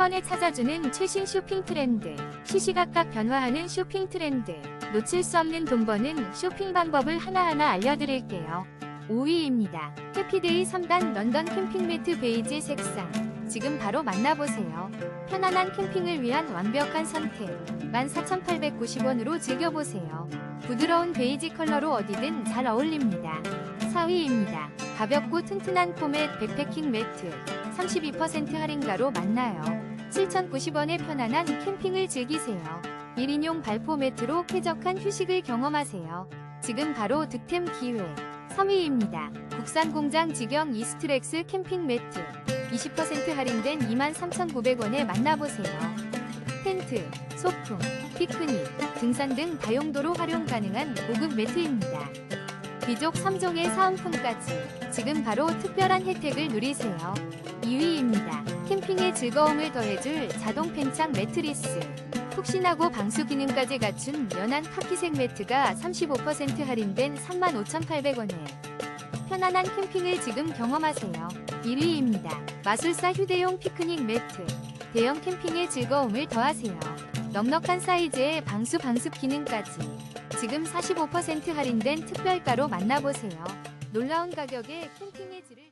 번에 찾아주는 최신 쇼핑 트렌드, 시시각각 변화하는 쇼핑 트렌드, 놓칠 수 없는 돈 버는 쇼핑 방법을 하나하나 알려드릴게요. 5위입니다. 해피데이 3단 런던 캠핑 매트 베이지 색상. 지금 바로 만나보세요. 편안한 캠핑을 위한 완벽한 선택. 14,890원으로 즐겨보세요. 부드러운 베이지 컬러로 어디든 잘 어울립니다. 4위입니다. 가볍고 튼튼한 포맷 백패킹 매트. 32% 할인가로 만나요. 7,090원의 편안한 캠핑을 즐기세요. 1인용 발포 매트로 쾌적한 휴식을 경험하세요. 지금 바로 득템 기회. 3위입니다. 국산 공장 직영 이스트렉스 캠핑 매트. 20% 할인된 23,900원에 만나보세요. 텐트, 소품, 피크닉, 등산 등 다용도로 활용 가능한 고급 매트입니다. 귀족 3종의 사은품까지 지금 바로 특별한 혜택을 누리세요. 2위입니다. 캠핑의 즐거움을 더해줄 자동 팽창 매트리스. 푹신하고 방수 기능까지 갖춘 연한 카키색 매트가 35% 할인된 35,800원에 편안한 캠핑을 지금 경험하세요. 1위입니다. 마술사 휴대용 피크닉 매트. 대형 캠핑의 즐거움을 더하세요. 넉넉한 사이즈의 방수 방습 기능까지 지금 45% 할인된 특별가로 만나보세요. 놀라운 가격에 캠핑의 질을